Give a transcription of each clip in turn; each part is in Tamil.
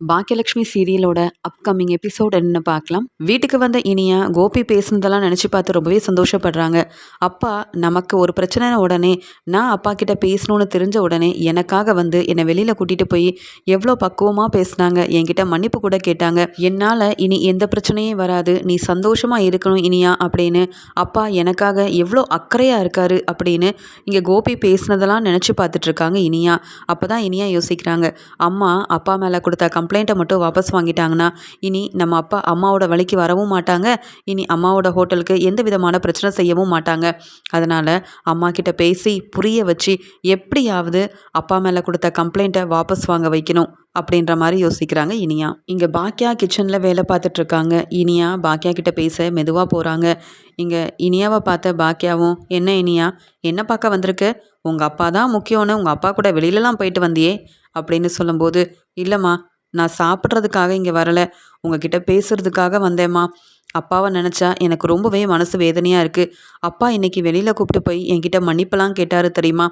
பாக்கியலட்சுமி சீரியலோட அப்கமிங் எபிசோட் என்ன பார்க்கலாம். வீட்டுக்கு வந்த இனியா கோபி பேசுனதெல்லாம் நினச்சி பார்த்து ரொம்பவே சந்தோஷப்படுறாங்க. அப்பா நமக்கு ஒரு பிரச்சனை உடனே நான் அப்பா கிட்ட பேசணும்னு தெரிஞ்ச உடனே எனக்காக வந்து என்னை வெளியில் கூட்டிகிட்டு போய் எவ்வளோ பக்குவமாக பேசினாங்க என்கிட்ட மன்னிப்பு கூட கேட்டாங்க. என்னால் இனி எந்த பிரச்சனையும் வராது நீ சந்தோஷமாக இருக்கணும் இனியா அப்படின்னு. அப்பா எனக்காக எவ்வளோ அக்கறையாக இருக்காரு அப்படின்னு இங்கே கோபி பேசுனதெல்லாம் நினச்சி பார்த்துட்ருக்காங்க இனியா. அப்போ தான் இனியா யோசிக்கிறாங்க. அம்மா அப்பா மேலே கொடுத்த கம்ப்ளைண்ட்டை மட்டும் வாபஸ் வாங்கிட்டாங்கன்னா இனி நம்ம அப்பா அம்மாவோட வழிக்கு வரவும் மாட்டாங்க. இனி அம்மாவோட ஹோட்டலுக்கு எந்த விதமான பிரச்சனை செய்யவும் மாட்டாங்க. அதனால் அம்மா கிட்ட பேசி புரிய வச்சு எப்படியாவது அப்பா மேலே கொடுத்த கம்ப்ளைண்ட்டை வாபஸ் வாங்க வைக்கணும் அப்படின்ற மாதிரி யோசிக்கிறாங்க இனியா. இங்கே பாக்கியா கிச்சனில் வேலை பார்த்துட்ருக்காங்க இனியா பாக்கியா கிட்ட பேச மெதுவாக போகிறாங்க இங்கே இனியாவை பார்த்த பாக்கியாவும் என்ன இனியா? என்ன பார்க்க வந்திருக்கு? உங்கள் அப்பா தான் முக்கியம்னு உங்கள் அப்பா கூட வெளியிலலாம் போயிட்டு வந்தியே? அப்படின்னு சொல்லும்போது இல்லைம்மா நான் சாப்பிட்றதுக்காக இங்கே வரலை. உங்ககிட்ட பேசுகிறதுக்காக வந்தேம்மா. அப்பாவை நினச்சா எனக்கு ரொம்பவே மனசு வேதனையாக இருக்குது அப்பா இன்றைக்கி வெளியில் கூப்பிட்டு போய் என்கிட்ட மன்னிப்பெல்லாம் கேட்டார் தெரியுமா?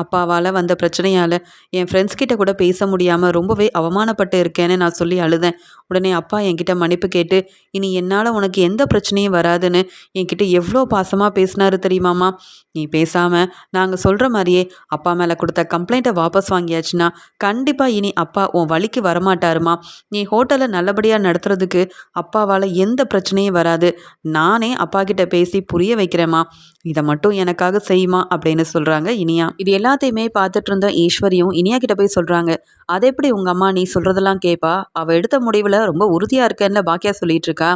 அப்பாவால் வந்த பிரச்சனையால் என் ஃப்ரெண்ட்ஸ் கிட்ட கூட பேச முடியாமல் ரொம்பவே அவமானப்பட்டு இருக்கேன்னு நான் சொல்லி அழுதேன். உடனே அப்பா என்கிட்ட மன்னிப்பு கேட்டு இனி என்னால் உனக்கு எந்த பிரச்சனையும் வராதுன்னு என்கிட்ட எவ்வளோ பாசமாக பேசினாரு தெரியுமாம்மா? நீ பேசாமல் நாங்கள் சொல்கிற மாதிரியே அப்பா மேலே கொடுத்த கம்ப்ளைண்ட்டை வாபஸ் வாங்கியாச்சுன்னா கண்டிப்பாக இனி அப்பா உன் வழிக்கு வரமாட்டாருமா? நீ ஹோட்டலை நல்லபடியாக நடத்துறதுக்கு அப்பாவால் எந்த பிரச்சனையும் வராது. நானே அப்பா கிட்ட பேசி புரிய வைக்கிறேம்மா. இதை மட்டும் எனக்காக செய்யுமா அப்படின்னு சொல்கிறாங்க இனியா. இது எல்லாத்தையுமே பார்த்துட்டு இருந்த ஈஸ்வரியும் இனியா கிட்ட போய் சொல்கிறாங்க அதை எப்படி உங்கள் அம்மா நீ சொல்கிறதெல்லாம் கேட்பா அவள் எடுத்த முடிவில் ரொம்ப உறுதியாக இருக்கேன்னு பாக்கியா சொல்லிட்டு இருக்கா.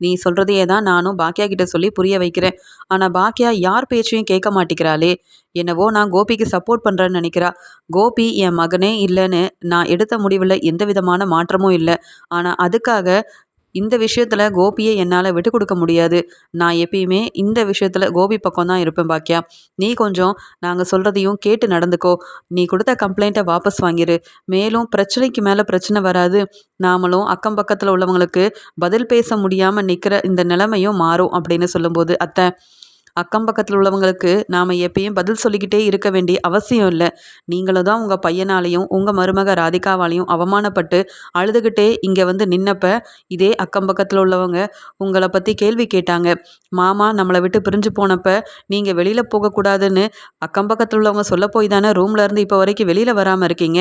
நீ சொல்கிறதையே தான் நானும் பாக்கியா கிட்ட சொல்லி புரிய வைக்கிறேன். ஆனால் பாக்கியா யார் பேச்சையும் கேட்க மாட்டேங்கிறாளே. என்னவோ நான் கோபிக்கு சப்போர்ட் பண்ணுறேன்னு நினைக்கிறா. கோபி என் மகனே இல்லைன்னு நான் எடுத்த முடிவில் எந்த விதமான மாற்றமும் இல்லை. ஆனால் அதுக்காக இந்த விஷயத்தில் கோபியை என்னால் விட்டு கொடுக்க முடியாது. நான் எப்பயுமே இந்த விஷயத்தில் கோபி பக்கம் தான் இருப்பேன் பாக்கியா. நீ கொஞ்சம் நாங்கள் சொல்கிறதையும் கேட்டு நடந்துக்கோ. நீ கொடுத்த கம்ப்ளைண்ட்டை வாபஸ் வாங்கிடு மேலும் பிரச்சனைக்கு மேலே பிரச்சனை வராது. நாமளும் அக்கம் பக்கத்தில் உள்ளவங்களுக்கு பதில் பேச முடியாமல் நிற்கிற இந்த நிலைமையும் மாறும் அப்படின்னு சொல்லும்போது அத்தை. அக்கம் பக்கத்தில் உள்ளவங்களுக்கு நாம் எப்பயும் பதில் சொல்லிக்கிட்டே இருக்க வேண்டிய அவசியம் இல்லை. நீங்களும் தான் உங்கள் பையனாலையும் உங்கள் மருமக ராதிகாவாலையும் அவமானப்பட்டு அழுதுகிட்டே இங்கே வந்து நின்னப்ப இதே அக்கம் பக்கத்தில் உள்ளவங்க உங்களை பற்றி கேள்வி கேட்டாங்க. மாமா நம்மளை விட்டு பிரிஞ்சு போனப்ப நீங்கள் வெளியில் போகக்கூடாதுன்னு அக்கம் பக்கத்தில் உள்ளவங்க சொல்ல போய் தானே ரூம்ல இருந்து இப்போ வரைக்கும் வெளியில் வராமல் இருக்கீங்க.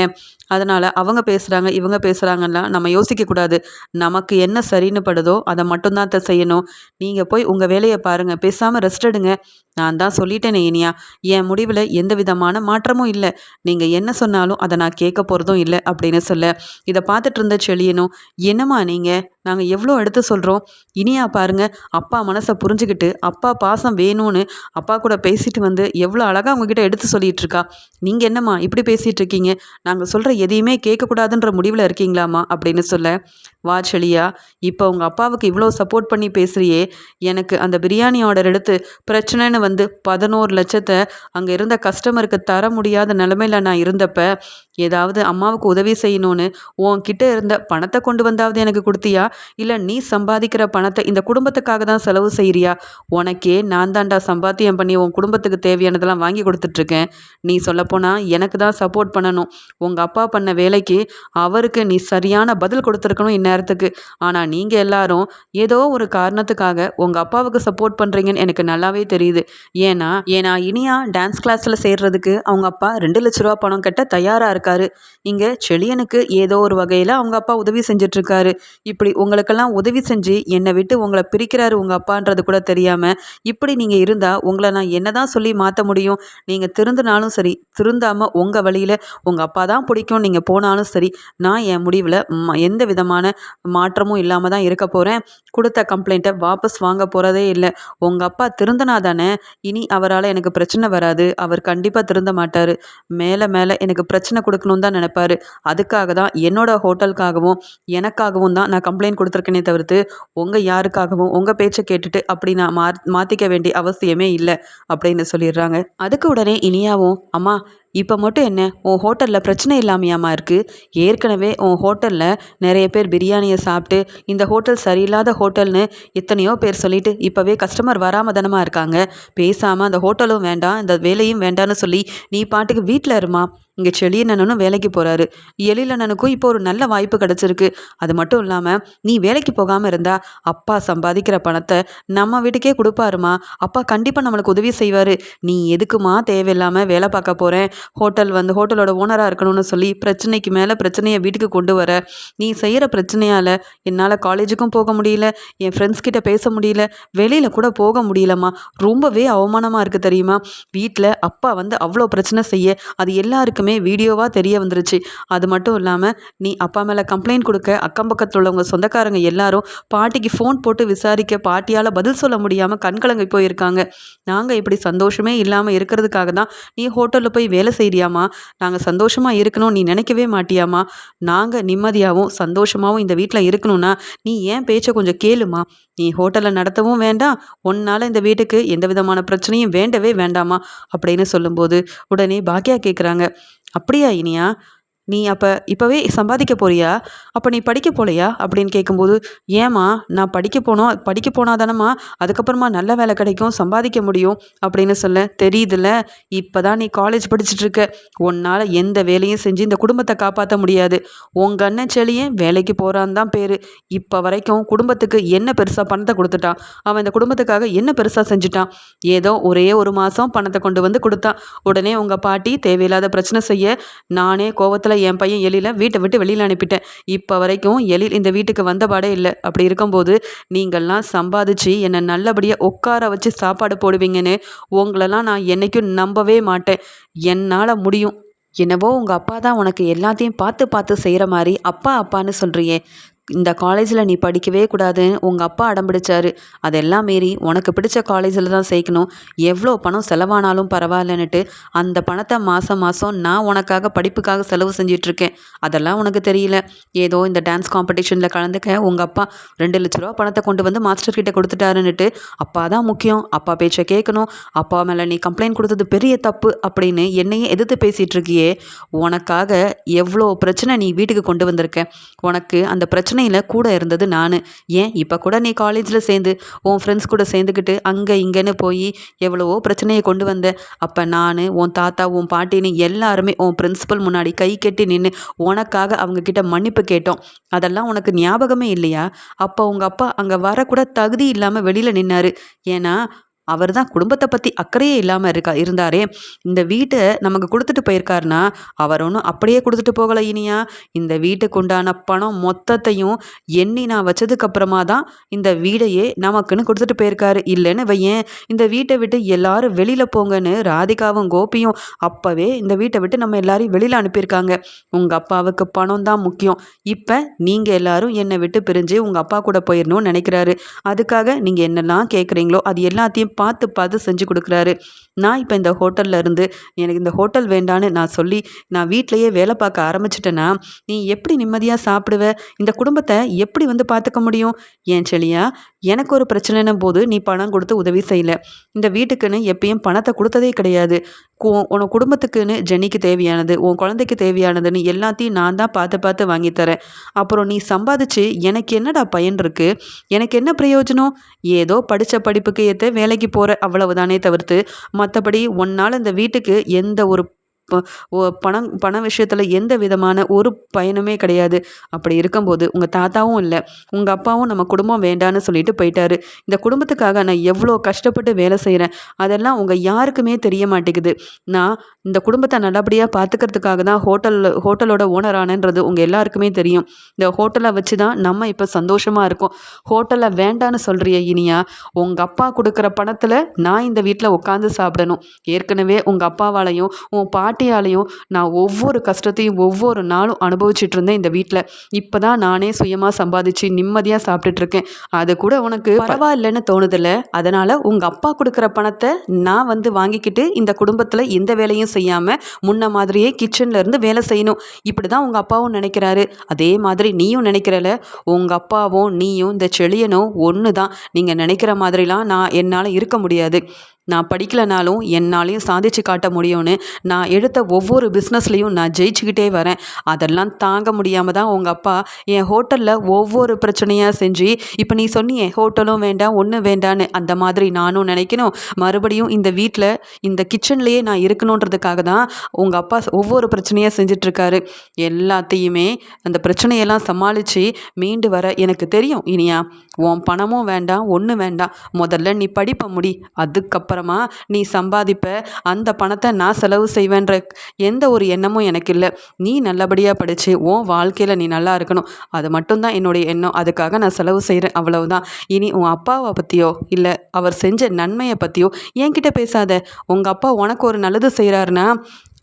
அதனால் அவங்க பேசுகிறாங்க இவங்க பேசுகிறாங்கன்னா நம்ம யோசிக்கக்கூடாது நமக்கு என்ன சரின்னு படுதோ அதை மட்டும்தான் செய்யணும். நீங்கள் போய் உங்கள் வேலையை பாருங்கள் பேசாமல் ரெஸ்ட் எடுங்க. கேளுங்க நான் தான் சொல்லிட்டேனே இனியா. என் முடிவில் எந்த விதமான மாற்றமும் இல்லை. நீங்கள் என்ன சொன்னாலும் அதை நான் கேட்க போகிறதும் இல்லை அப்படின்னு சொல்ல. இதை பார்த்துட்டு இருந்த செழியனும் என்னம்மா நீங்கள் நாங்கள் எவ்வளோ எடுத்து சொல்கிறோம் இனியா பாருங்கள் அப்பா மனசை புரிஞ்சுக்கிட்டு அப்பா பாசம் வேணும்னு அப்பா கூட பேசிட்டு வந்து எவ்வளோ அழகாக உங்ககிட்ட எடுத்து சொல்லிகிட்டு இருக்கா? நீங்கள் என்னம்மா இப்படி பேசிகிட்டு இருக்கீங்க? நாங்கள் சொல்கிற எதையுமே கேட்கக்கூடாதுன்ற முடிவில் இருக்கீங்களாம்மா அப்படின்னு சொல்ல வா செழியா இப்போ உங்கள் அப்பாவுக்கு இவ்வளோ சப்போர்ட் பண்ணி பேசுகிறியே எனக்கு அந்த பிரியாணி ஆர்டர் எடுத்து பிரச்சனைன்னு வந்து பதினோரு லட்சத்தை அங்கே இருந்த கஸ்டமருக்கு தர முடியாத நிலமையில் நான் இருந்தப்ப ஏதாவது அம்மாவுக்கு உதவி செய்யணும்னு உன்கிட்ட இருந்த பணத்தை கொண்டு வந்தாவது எனக்கு கொடுத்தியா? இல்லை நீ சம்பாதிக்கிற பணத்தை இந்த குடும்பத்துக்காக தான் செலவு செய்கிறியா உனக்கே நான் தாண்டா சம்பாத்தியம் பண்ணி உன் குடும்பத்துக்கு தேவையானதெல்லாம் வாங்கி கொடுத்துட்ருக்கேன். நீ சொல்லப்போனால் எனக்கு தான் சப்போர்ட் பண்ணணும். உங்கள் அப்பா பண்ண வேலைக்கு அவருக்கு நீ சரியான பதில் கொடுத்துருக்கணும் இந்நேரத்துக்கு. ஆனால் நீங்கள் எல்லாரும் ஏதோ ஒரு காரணத்துக்காக உங்கள் அப்பாவுக்கு சப்போர்ட் பண்ணுறீங்கன்னு எனக்கு நல்லாவே தெரியுது. ஏன்னா ஏன்னா இனியா டான்ஸ் கிளாஸில் சேர்றதுக்கு அவங்க அப்பா ரெண்டு லட்ச ரூபா பணம் கட்ட தயாராக இருக்காரு. இங்கே செழியனுக்கு ஏதோ ஒரு வகையில் அவங்க அப்பா உதவி செஞ்சிட்ருக்காரு. இப்படி உங்களுக்கெல்லாம் உதவி செஞ்சு என்னை விட்டு உங்களை பிரிக்கிறாரு உங்கள் அப்பான்றது கூட தெரியாமல் இப்படி நீங்கள் இருந்தால் உங்களை நான் என்ன தான் சொல்லி மாற்ற முடியும்? நீங்கள் திருந்தினாலும் சரி திருந்தாமல் உங்கள் வழியில் உங்கள் அப்பா தான் பிடிக்கும். நீங்கள் போனாலும் சரி நான் என் முடிவில் எந்த விதமான மாற்றமும் இல்லாமல் தான் இருக்க போகிறேன் கொடுத்த கம்ப்ளைண்ட்டை வாபஸ் வாங்க போகிறதே இல்லை. உங்கள் அப்பா திருந்தினா தானே இனி அவரால் எனக்கு பிரச்சனை வராது. அவர் கண்டிப்பாக திருந்த மாட்டார். மேலே மேலே எனக்கு பிரச்சனை கொடுக்கணும்னு தான் நினைப்பாரு. அதுக்காக தான் என்னோட ஹோட்டலுக்காகவும் எனக்காகவும் தான் நான் கம்ப்ளைண்ட் கொடுத்துருக்கேனே தவிர்த்து உங்கள் யாருக்காகவும் உங்கள் பேச்சை கேட்டுட்டு அப்படி நான் மா மாற்றிக்க வேண்டிய அவசியமே இல்லை அப்படின்னு சொல்லிடுறாங்க. அதுக்கு உடனே இனியாவும் அம்மா இப்போ மட்டும் என்ன உன் ஹோட்டலில் பிரச்சனை இல்லாமையாமா இருக்குது ஏற்கனவே உன் ஹோட்டலில் நிறைய பேர் பிரியாணியை சாப்பிட்டு இந்த ஹோட்டல் சரியில்லாத ஹோட்டல்னு எத்தனையோ பேர் சொல்லிட்டு இப்போவே கஸ்டமர் வராமல் தானமாக இருக்காங்க. பேசாமல் அந்த ஹோட்டலும் வேண்டாம் இந்த வேலையும் வேண்டான்னு சொல்லி நீ பாட்டுக்கு வீட்டில் இருமா. இங்கே செளியண்ணனும் வேலைக்கு போகிறாரு எழிலண்ணனுக்கும் இப்போ ஒரு நல்ல வாய்ப்பு கிடச்சிருக்கு. அது மட்டும் இல்லாமல் நீ வேலைக்கு போகாமல் இருந்தா அப்பா சம்பாதிக்கிற பணத்தை நம்ம வீட்டுக்கே கொடுப்பாருமா. அப்பா கண்டிப்பாக நம்மளுக்கு உதவி செய்வார். நீ எதுக்குமா தேவையில்லாமல் வேலை பார்க்க போகிறேன் ஹோட்டல் வந்து ஹோட்டலோட ஓனராக இருக்கணும்னு சொல்லி பிரச்சனைக்கு மேலே பிரச்சனையை வீட்டுக்கு கொண்டு வர. நீ செய்கிற பிரச்சனையால் என்னால் காலேஜுக்கும் போக முடியல என் ஃப்ரெண்ட்ஸ் கிட்ட பேச முடியல வெளியில் கூட போக முடியலம்மா. ரொம்பவே அவமானமாக இருக்குது தெரியுமா? வீட்டில் அப்பா வந்து அவ்வளோ பிரச்சனை செய்ய அது எல்லாருக்குமே வீடியோவாக தெரிய வந்துருச்சு. அது மட்டும் இல்லாமல் நீ அப்பா மேலே கம்ப்ளைண்ட் கொடுக்க அக்கம் பக்கத்தில் உள்ளவங்க சொந்தக்காரங்க எல்லாரும் பாட்டிக்கு ஃபோன் போட்டு விசாரிக்க பாட்டியால் பதில் சொல்ல முடியாமல் கண்கலங்கி போயிருக்காங்க. நாங்கள் இப்படி சந்தோஷமே இல்லாமல் இருக்கிறதுக்காக தான் நீ ஹோட்டலில் போய் வேலை செய்கிறியாமா நாங்கள் சந்தோஷமாக இருக்கணும் நீ நினைக்கவே மாட்டியாமா நாங்கள் நிம்மதியாகவும் சந்தோஷமாகவும் இந்த வீட்டில் இருக்கணும்னா நீ ஏன் பேச்சை கொஞ்சம் கேளுமா? நீ ஹோட்டலில் நடத்தவும் வேண்டாம் ஒன்னால் இந்த வீட்டுக்கு எந்த விதமான பிரச்சனையும் வேண்டவே வேண்டாமா அப்படின்னு சொல்லும்போது உடனே பாக்கியா கேட்குறாங்க அப்படியா இனியா? நீ அப்போ இப்போவே சம்பாதிக்க போறியா? அப்போ நீ படிக்க போகலையா அப்படின்னு கேட்கும்போது ஏம்மா நான் படிக்க போனோம் படிக்க போனால் தானம்மா அதுக்கப்புறமா நல்ல வேலை கிடைக்கும் சம்பாதிக்க முடியும் அப்படின்னு சொல்ல தெரியுதுல்ல இப்போ தான் நீ காலேஜ் படிச்சுட்டு இருக்க. உன்னால் எந்த வேலையும் செஞ்சு இந்த குடும்பத்தை காப்பாற்ற முடியாது. உங்கள் அண்ணன் செளியன் வேலைக்கு போகிறான் தான் பேர். இப்போ வரைக்கும் குடும்பத்துக்கு என்ன பெருசாக பணத்தை கொடுத்துட்டான்? அவன் இந்த குடும்பத்துக்காக என்ன பெருசாக செஞ்சுட்டான்? ஏதோ ஒரே ஒரு மாதம் பணத்தை கொண்டு வந்து கொடுத்தான். உடனே உங்கள் பாட்டி தேவையில்லாத பிரச்சனை செய்ய நானே கோவத்தில் என் பையன் எழில வீட்டை விட்டு வெளியில் அனுப்பிட்டேன். இப்போ வரைக்கும் எழில் இந்த வீட்டுக்கு வந்தபாடே இல்லை. அப்படி இருக்கும்போது நீங்கள்லாம் சம்பாதிச்சு என்னை நல்லபடியாக உட்கார வச்சு சாப்பாடு போடுவீங்கன்னு உங்களெல்லாம் நான் என்றைக்கும் நம்பவே மாட்டேன். என்னால் முடியும். என்னவோ உங்கள் அப்பா தான் உனக்கு எல்லாத்தையும் பார்த்து பார்த்து செய்கிற மாதிரி அப்பா அப்பான்னு சொல்கிறியே இந்த காலேஜில் நீ படிக்கவே கூடாதுன்னு உங்கள் அப்பா அடம்பிடிச்சாரு. அதெல்லாம் மீறி உனக்கு பிடிச்ச காலேஜில் தான் சேர்க்கணும். எவ்வளோ பணம் செலவானாலும் பரவாயில்லன்னுட்டு அந்த பணத்தை மாதம் மாதம் நான் உனக்காக படிப்புக்காக செலவு செஞ்சிட்ருக்கேன். அதெல்லாம் உனக்கு தெரியல. ஏதோ இந்த டான்ஸ் காம்படிஷனில் கலந்துக்க உங்கள் அப்பா ரெண்டு லட்ச ரூபா பணத்தை கொண்டு வந்து மாஸ்டர் கிட்டே கொடுத்துட்டாருன்னுட்டு அப்பா தான் முக்கியம். அப்பா பேச்சை கேட்கணும். அப்பா மேலே நீ கம்ப்ளைண்ட் கொடுத்தது பெரிய தப்பு அப்படின்னு என்னையே எதிர்த்து பேசிகிட்ருக்கியே உனக்காக எவ்வளோ பிரச்சனை நீ வீட்டுக்கு கொண்டு வந்திருக்க. உனக்கு அந்த பிரச்சனை பிரச்சனையில் கூட இருந்தது நான். ஏன்? இப்போ கூட நீ காலேஜில் சேர்ந்து உன் ஃப்ரெண்ட்ஸ் கூட சேர்ந்துக்கிட்டு அங்கே இங்கேன்னு போய் எவ்வளவோ பிரச்சனையை கொண்டு வந்த. அப்போ நான் உன் தாத்தா உன் பாட்டின்னு எல்லாருமே உன் பிரின்ஸிபல் முன்னாடி கை கட்டி நின்று உனக்காக அவங்கக்கிட்ட மன்னிப்பு கேட்டோம். அதெல்லாம் உனக்கு ஞாபகமே இல்லையா? அப்போ உங்கள் அப்பா அங்கே வரக்கூட தகுதி இல்லாமல் வெளியில் நின்னார். ஏன்னா அவர் தான் குடும்பத்தை பற்றி அக்கறையே இல்லாமல் இருக்கா இருந்தாரே. இந்த வீட்டை நமக்கு கொடுத்துட்டு போயிருக்காருனா அவர் ஒன்றும் அப்படியே கொடுத்துட்டு போகலை இனியா. இந்த வீட்டுக்கு உண்டான பணம் மொத்தத்தையும் எண்ணி நான் வச்சதுக்கப்புறமா தான் இந்த வீடையே நமக்குன்னு கொடுத்துட்டு போயிருக்காரு. இல்லைன்னு வையேன் இந்த வீட்டை விட்டு எல்லாரும் வெளியில் போங்கன்னு ராதிகாவும் கோபியும் அப்போவே இந்த வீட்டை விட்டு நம்ம எல்லாரையும் வெளியில் அனுப்பியிருக்காங்க. உங்கள் அப்பாவுக்கு பணம் தான் முக்கியம். இப்போ நீங்கள் எல்லாரும் என்னை விட்டு பிரிஞ்சு உங்கள் அப்பா கூட போயிடணும்னு நினைக்கிறாரு. அதுக்காக நீங்கள் என்னெல்லாம் கேட்குறீங்களோ அது எல்லாத்தையும் பார்த்து பார்த்து செஞ்சு கொடுக்குறாரு. நான் இப்போ இந்த ஹோட்டலில் இருந்து எனக்கு இந்த ஹோட்டல் வேண்டான்னு நான் சொல்லி நான் வீட்டிலையே வேலை பார்க்க ஆரம்பிச்சிட்டேன்னா நீ எப்படி நிம்மதியாக சாப்பிடுவ? இந்த குடும்பத்தை எப்படி வந்து பார்த்துக்க முடியும்? ஏன் செளியா எனக்கு ஒரு பிரச்சனைன போது நீ பணம் கொடுத்து உதவி செய்யலை. இந்த வீட்டுக்குன்னு எப்பயும் பணத்தை கொடுத்ததே கிடையாது. உன் குடும்பத்துக்குன்னு ஜெனிக்கு தேவையானது உன் குழந்தைக்கு தேவையானதுன்னு எல்லாத்தையும் நான் தான் பார்த்து பார்த்து வாங்கித்தரேன் அப்புறம் நீ சம்பாதிச்சு எனக்கு என்னடா பயன் இருக்குது எனக்கு என்ன பிரயோஜனம்? ஏதோ படித்த படிப்புக்கு ஏற்ற வேலைக்கு போகிற அவ்வளவுதானே தவிர்த்து மற்றபடி உன்னால் இந்த வீட்டுக்கு எந்த ஒரு பணம் பண விஷயத்தில் எந்த விதமான ஒரு பயனுமே கிடையாது. அப்படி இருக்கும்போது உங்கள் தாத்தாவும் இல்லை உங்கள் அப்பாவும் நம்ம குடும்பம் வேண்டான்னு சொல்லிட்டு போயிட்டாரு. இந்த குடும்பத்துக்காக நான் எவ்வளோ கஷ்டப்பட்டு வேலை செய்கிறேன் அதெல்லாம் உங்கள் யாருக்குமே தெரிய மாட்டேங்குது. நான் இந்த குடும்பத்தை நல்லபடியாக பார்த்துக்கிறதுக்காக தான் ஹோட்டலில் ஹோட்டலோட ஓனர் ஆனன்றது உங்கள் எல்லாருக்குமே தெரியும். இந்த ஹோட்டலை வச்சு தான் நம்ம இப்போ சந்தோஷமாக இருக்கோம். ஹோட்டலை வேண்டான்னு சொல்கிறிய இனியா உங்கள் அப்பா கொடுக்குற பணத்தில் நான் இந்த வீட்டில் உட்காந்து சாப்பிடணும். ஏற்கனவே உங்கள் அப்பாவாலையும் உன் பாட்டு பாட்டியாலையும் நான் ஒவ்வொரு கஷ்டத்தையும் ஒவ்வொரு நாளும் அனுபவிச்சுட்டு இருந்தேன் இந்த வீட்டில் இப்போ தான் நானே சுயமாக சம்பாதிச்சு நிம்மதியாக சாப்பிட்டுட்டு இருக்கேன் அது கூட உனக்கு பரவாயில்லைன்னு தோணுதில்ல? அதனால் உங்கள் அப்பா கொடுக்குற பணத்தை நான் வந்து வாங்கிக்கிட்டு இந்த குடும்பத்தில் எந்த வேலையும் செய்யாமல் முன்ன மாதிரியே கிச்சனில் இருந்து வேலை செய்யணும். இப்படி தான் உங்கள் அப்பாவும் நினைக்கிறாரு. அதே மாதிரி நீயும் நினைக்கிறல? உங்கள் அப்பாவும் நீயும் இந்த செழியனும் ஒன்று தான் நீங்கள் நினைக்கிற மாதிரிலாம் நான் என்னால் இருக்க முடியாது. நான் படிக்கலைனாலும் என்னாலையும் சாதிச்சு காட்ட முடியும்னு நான் எடுத்த ஒவ்வொரு பிஸ்னஸ்லேயும் நான் ஜெயிச்சுக்கிட்டே வரேன். அதெல்லாம் தாங்க முடியாமல் தான் உங்கள் அப்பா என் ஹோட்டலில் ஒவ்வொரு பிரச்சனையாக செஞ்சு இப்போ நீ சொன்னியே ஹோட்டலும் வேண்டாம் ஒன்றும் வேண்டான்னு அந்த மாதிரி நானும் நினைக்கணும். மறுபடியும் இந்த வீட்டில் இந்த கிச்சன்லேயே நான் இருக்கணுன்றதுக்காக தான் உங்கள் அப்பா ஒவ்வொரு பிரச்சனையாக செஞ்சிட்ருக்காரு. எல்லாத்தையுமே அந்த பிரச்சனையெல்லாம் சமாளித்து மீண்டு வர எனக்கு தெரியும். இனியா உன் பணமும் வேண்டாம் ஒன்றும் வேண்டாம். முதல்ல நீ படிப்ப முடி. அதுக்கப்புறம் நீ சம்பாதிப்ப அந்த பணத்தை நான் செலவு செய்வேன்ற எந்த ஒரு எண்ணமும் எனக்கு இல்லை நீ நல்லபடியாக படித்து உன் வாழ்க்கையில் நீ நல்லா இருக்கணும். அது மட்டும்தான் என்னுடைய எண்ணம். அதுக்காக நான் செலவு செய்கிறேன் அவ்வளவுதான். இனி உன் அப்பாவை பற்றியோ இல்லை அவர் செஞ்ச நன்மையை பற்றியோ என்கிட்ட பேசாத. உங்கள் அப்பா உனக்கு ஒரு நல்லது செய்கிறாருன்னா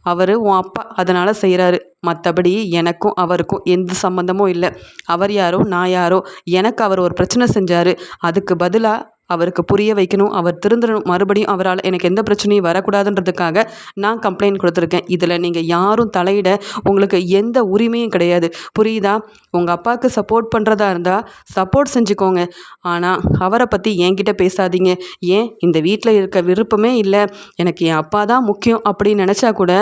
அவர் உன் அப்பா அதனால் செய்கிறாரு மற்றபடி எனக்கும் அவருக்கும் எந்த சம்மந்தமும் இல்லை. அவர் யாரோ நான் யாரோ எனக்கு அவர் ஒரு பிரச்சனை செஞ்சார். அதுக்கு பதிலாக அவருக்கு புரிய வைக்கணும் அவர் திருந்தணும். மறுபடியும் அவரால் எனக்கு எந்த பிரச்சனையும் வரக்கூடாதுன்றதுக்காக நான் கம்ப்ளைண்ட் கொடுத்துருக்கேன். இதில் நீங்கள் யாரும் தலையிட உங்களுக்கு எந்த உரிமையும் கிடையாது. புரியுதா? உங்கள் அப்பாவுக்கு சப்போர்ட் பண்ணுறதா இருந்தால் சப்போர்ட் செஞ்சுக்கோங்க. ஆனால் அவரை பற்றி என்கிட்ட பேசாதீங்க. ஏன்? இந்த வீட்டில் இருக்க விருப்பமே இல்லை. எனக்கு என் அப்பா தான் முக்கியம் அப்படின்னு நினச்சா கூட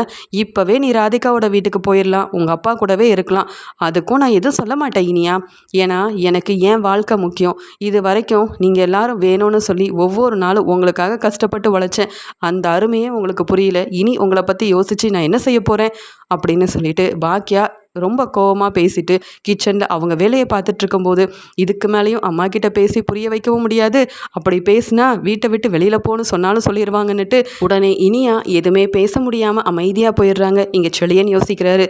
இப்போவே நீ ராதிகாவோட வீட்டுக்கு போயிடலாம் உங்கள் அப்பா கூடவே இருக்கலாம். அதுக்கும் நான் எதுவும் சொல்ல மாட்டேன் இனியா. ஏன்னா எனக்கு ஏன் வாழ்க்கை முக்கியம். இது வரைக்கும் நீங்கள் எல்லாரும் வே வேணும்னு சொல்லி ஒவ்வொரு நாளும் உங்களுக்காக கஷ்டப்பட்டு உழைச்சேன். அந்த அருமையே உங்களுக்கு புரியல. இனி உங்களை பற்றி யோசித்து நான் என்ன செய்ய போகிறேன் அப்படின்னு சொல்லிட்டு பாக்கியா ரொம்ப கோவமாக பேசிட்டு கிச்சனில் அவங்க வேலையை பார்த்துட்ருக்கும்போது இதுக்கு மேலேயும் அம்மா கிட்ட பேசி புரிய வைக்கவும் முடியாது. அப்படி பேசினா வீட்டை விட்டு வெளியில் போகணும் சொன்னாலும் சொல்லிடுவாங்கன்னுட்டு உடனே இனியா எதுவுமே பேச முடியாமல் அமைதியாக போயிடுறாங்க. இங்கே செளியன் யோசிக்கிறாரு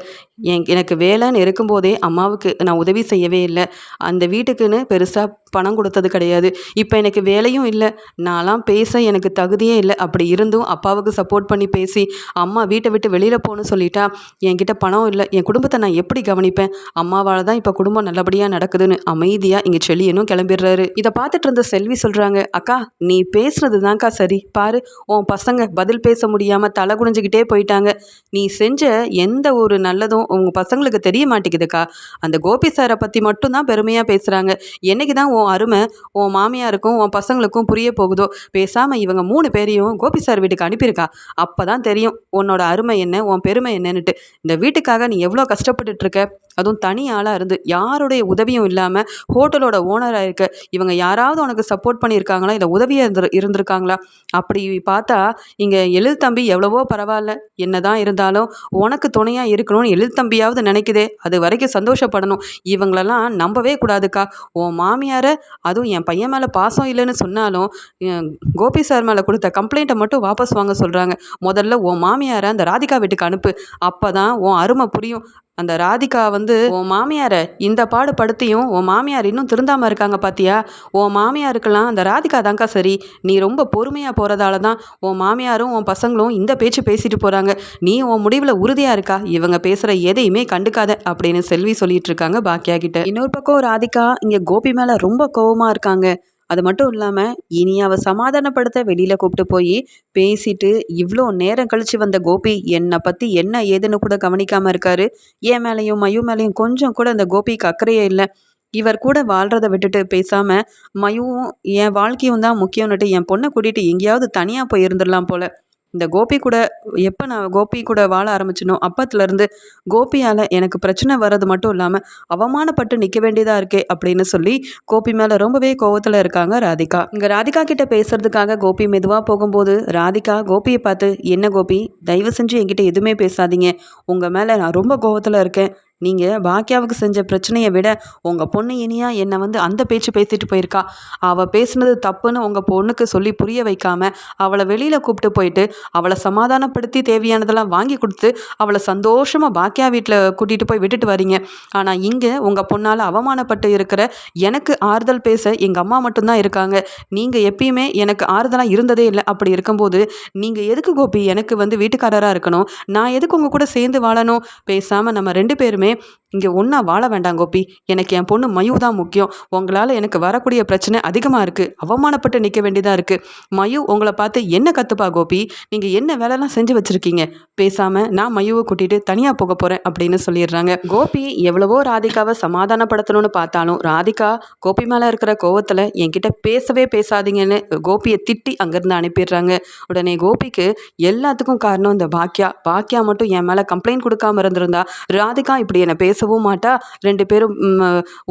எனக்கு வேலைன்னு இருக்கும்போதே அம்மாவுக்கு நான் உதவி செய்யவே இல்லை. அந்த வீட்டுக்குன்னு பெருசாக பணம் கொடுத்தது கிடையாது. இப்போ எனக்கு வேலையும் இல்லை. நான்லாம் பேச எனக்கு தகுதியே இல்லை. அப்படி இருந்தும் அப்பாவுக்கு சப்போர்ட் பண்ணி பேசி அம்மா வீட்டை விட்டு வெளியில் போகணும்னு சொல்லிட்டா என்கிட்ட பணம் இல்லை. என் குடும்பத்தை நான் எப்படி கவனிப்பேன்? அம்மாவால் தான் இப்போ குடும்பம் நல்லபடியாக நடக்குதுன்னு அமைதியாக இங்கே செல்லியனும் கிளம்பிடுறாரு. இதை பார்த்துட்டு இருந்த செல்வி சொல்கிறாங்க அக்கா நீ பேசுனது தான்க்கா சரி. பாரு உன் பசங்க பதில் பேச முடியாமல் தலை குனிஞ்சிக்கிட்டே போயிட்டாங்க. நீ செஞ்ச எந்த ஒரு நல்லதும் உங்கள் பசங்களுக்கு தெரிய மாட்டேங்குதுக்கா. அந்த கோபி சாரை பற்றி மட்டும்தான் பெருமையாக பேசுகிறாங்க என்னைக்கு தான் உன் அருமை உன் மாமியாருக்கும் உன் பசங்களுக்கும் புரிய போகுதோ பேசாமல் இவங்க மூணு பேரையும் கோபி சார் வீட்டுக்கு அனுப்பியிருக்கா. அப்போ தான் தெரியும் உன்னோட அருமை என்ன உன் பெருமை என்னன்னுட்டு. இந்த வீட்டுக்காக நீ எவ்வளோ கஷ்டப்பட்டு கஷ்டப்பட்டுட்ருக்க அதுவும் தனி ஆளாக இருந்து யாருடைய உதவியும் இல்லாமல் ஹோட்டலோட ஓனராக இருக்க இவங்க யாராவது உனக்கு சப்போர்ட் பண்ணியிருக்காங்களா? இல்லை உதவியாக இருந்து இருந்திருக்காங்களா? அப்படி பார்த்தா இங்கே எழில் தம்பி எவ்வளவோ பரவாயில்ல. என்ன தான் இருந்தாலும் உனக்கு துணையாக இருக்கணும்னு எழில் தம்பியாவது நினைக்குதே. அது வரைக்கும் சந்தோஷப்படணும். இவங்களெல்லாம் நம்பவே கூடாதுக்கா. உன் மாமியாரை அதுவும் என் பையன் மேலே பாசம் இல்லைன்னு சொன்னாலும் கோபி சார் மேலே கொடுத்த கம்ப்ளைண்ட்டை மட்டும் வாபஸ் வாங்க சொல்கிறாங்க முதல்ல உன் மாமியாரை அந்த ராதிகா வீட்டுக்கு அனுப்பு. அப்போ தான் உன் அருமை புரியும். அந்த ராதிகா வந்து உன் மாமியாரை இந்த பாடு படுத்தியும் உன் மாமியார் இன்னும் திருந்தாமல் இருக்காங்க பாத்தியா? உன் மாமியாருக்கெல்லாம் அந்த ராதிகா தாங்க்கா சரி. நீ ரொம்ப பொறுமையாக போகிறதால தான் உன் மாமியாரும் உன் பசங்களும் இந்த பேச்சு பேசிட்டு போகிறாங்க நீ உன் முடிவில் உறுதியாக இருக்கா? இவங்க பேசுகிற எதையுமே கண்டுக்காத அப்படின்னு செல்வி சொல்லிட்டு இருக்காங்க பாக்கியா கிட்ட. இன்னொரு பக்கம் ராதிகா இங்கே கோபி மேலே ரொம்ப கோபமாக இருக்காங்க. அது மட்டும் இல்லாமல் இனி அவள் சமாதானப்படுத்த வெளியில் கூப்பிட்டு போய் பேசிட்டு இவ்வளோ நேரம் கழித்து வந்த கோபி என்னை பற்றி என்ன ஏதுன்னு கூட கவனிக்காமல் இருக்காரு. என் மேலேயும் மயு மேலேயும் கொஞ்சம் கூட அந்த கோபிக்கு அக்கறையே இல்லை. இவர் கூட வாழ்கிறத விட்டுட்டு பேசாமல் மயுவும் என் வாழ்க்கையும் தான் முக்கியம்னுட்டு என் பொண்ணை கூட்டிகிட்டு எங்கேயாவது தனியாக போய் இருந்துடலாம் போல். இந்த கோபி கூட எப்போ நான் கோபி கூட வாழ ஆரம்பிச்சினோ அப்பத்துலேருந்து கோபியால் எனக்கு பிரச்சனை வர்றது மட்டும் இல்லாமல் அவமானப்பட்டு நிற்க வேண்டியதாக இருக்கே அப்படின்னு சொல்லி கோபி மேலே ரொம்பவே கோவத்தில் இருக்காங்க ராதிகா. இங்கே ராதிகா கிட்ட பேசுகிறதுக்காக கோபி மெதுவாக போகும்போது ராதிகா கோபியை பார்த்து என்ன கோபி? தயவு செஞ்சு என்கிட்ட எதுவுமே பேசாதீங்க. உங்கள் மேலே நான் ரொம்ப கோவத்தில் இருக்கேன். நீங்கள் பாக்கியாவுக்கு செஞ்ச பிரச்சனையை விட உங்கள் பொண்ணு இனியா என்னை வந்து அந்த பேச்சு பேசிட்டு போயிருக்கா. அவள் பேசுனது தப்புன்னு உங்கள் பொண்ணுக்கு சொல்லி புரிய வைக்காம அவளை வெளியில் கூப்பிட்டு போயிட்டு அவளை சமாதானப்படுத்தி தேவையானதெல்லாம் வாங்கி கொடுத்து அவளை சந்தோஷமாக பாக்கியா வீட்டில் கூட்டிகிட்டு போய் விட்டுட்டு வரீங்க. ஆனால் இங்கே உங்கள் பொண்ணால் அவமானப்பட்டு இருக்கிற எனக்கு ஆறுதல் பேச எங்கள் அம்மா மட்டும்தான் இருக்காங்க. நீங்கள் எப்பயுமே எனக்கு ஆறுதலாக இருந்ததே இல்லை. அப்படி இருக்கும்போது நீங்கள் எதுக்கு கோபி எனக்கு வந்து வீட்டுக்காரராக இருக்கணும்? நான் எதுக்கு உங்கள் கூட சேர்ந்து வாழணும்? பேசாமல் நம்ம ரெண்டு பேருமே எல்லாருமே இங்கே ஒன்றா வாழ வேண்டாம் கோபி. எனக்கு என் பொண்ணு மயு தான் முக்கியம். உங்களால் எனக்கு வரக்கூடிய பிரச்சனை அதிகமாக இருக்குது அவமானப்பட்டு நிற்க வேண்டியதாக இருக்குது மயு உங்களை பார்த்து என்ன கற்றுப்பா கோபி? நீங்கள் என்ன வேலைலாம் செஞ்சு வச்சுருக்கீங்க? பேசாமல் நான் மயுவை கூட்டிகிட்டு தனியாக போக போகிறேன் அப்படின்னு சொல்லிடுறாங்க. கோபி எவ்வளவோ ராதிகாவை சமாதானப்படுத்தணும்னு பார்த்தாலும் ராதிகா கோபி மேலே இருக்கிற கோவத்தில் என்கிட்ட பேசவே பேசாதீங்கன்னு கோபியை திட்டி அங்கேருந்து அனுப்பிடுறாங்க. உடனே கோபிக்கு எல்லாத்துக்கும் காரணம் இந்த பாக்கியா பாக்கியா மட்டும் என் மேலே கம்ப்ளைண்ட் கொடுக்காம இருந்திருந்தா ராதிகா இப்படி என்னை பேசவும் மாட்டா. ரெண்டு பேரும்